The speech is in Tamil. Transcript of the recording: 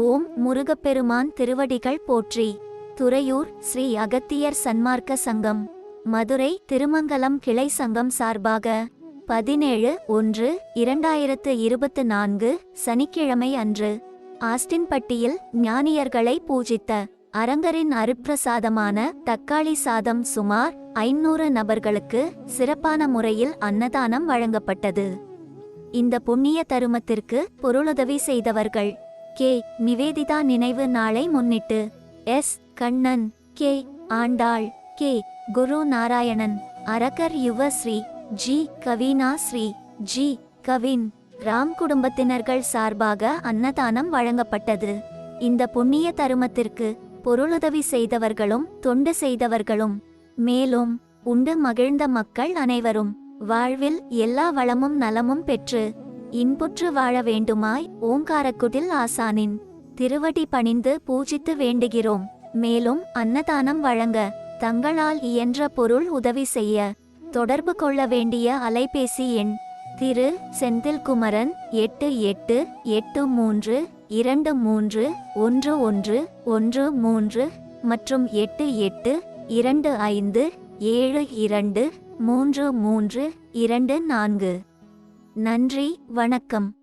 ஓம் முருகப்பெருமான் திருவடிகள் போற்றி. துறையூர் ஸ்ரீ அகத்தியர் சன்மார்க்க சங்கம். மதுரை திருமங்கலம் கிளை சங்கம் சார்பாக பதினேழு ஒன்று இரண்டாயிரத்து இருபத்து நான்கு சனிக்கிழமை அன்று ஆஸ்டின்பட்டியில் ஞானியர்களை பூஜித்த அரங்கரின் அருப்பிரசாதமான தக்காளி சாதம் சுமார் ஐநூறு நபர்களுக்கு சிறப்பான முறையில் அன்னதானம் வழங்கப்பட்டது. இந்த புண்ணிய தருமத்திற்கு பொருளுதவி செய்தவர்கள் கே. நிவேதிதா நினைவு நாளை முன்னிட்டு. S. Kannan. K. Andal. K. Guru Narayanan. Arakkar Yuvasri G. Kavina Sri. G. Kavin. Ram குடும்பத்தினர்கள் சார்பாக அன்னதானம் வழங்கப்பட்டது. இந்த புண்ணிய தருமத்திற்கு பொருளுதவி செய்தவர்களும் தொண்டு செய்தவர்களும் மேலும் உண்டு மகிழ்ந்த மக்கள் அனைவரும் வாழ்வில் எல்லா வளமும் நலமும் பெற்று இன்புற்று வாழ வேண்டுமாய் ஓங்காரக்குடில் ஆசானின். திருவடி பணிந்து பூஜித்து வேண்டுகிறோம். மேலும் அன்னதானம் வழங்க தங்களால் இயன்ற பொருள் உதவி செய்ய. தொடர்பு கொள்ள வேண்டிய அலைபேசி எண் திரு செந்தில்குமரன் எட்டு எட்டு எட்டு மூன்று இரண்டு மூன்று ஒன்று ஒன்று ஒன்று மூன்று மற்றும் எட்டு எட்டு இரண்டு ஐந்து ஏழு இரண்டு மூன்று மூன்று இரண்டு நான்கு. நன்றி வணக்கம்.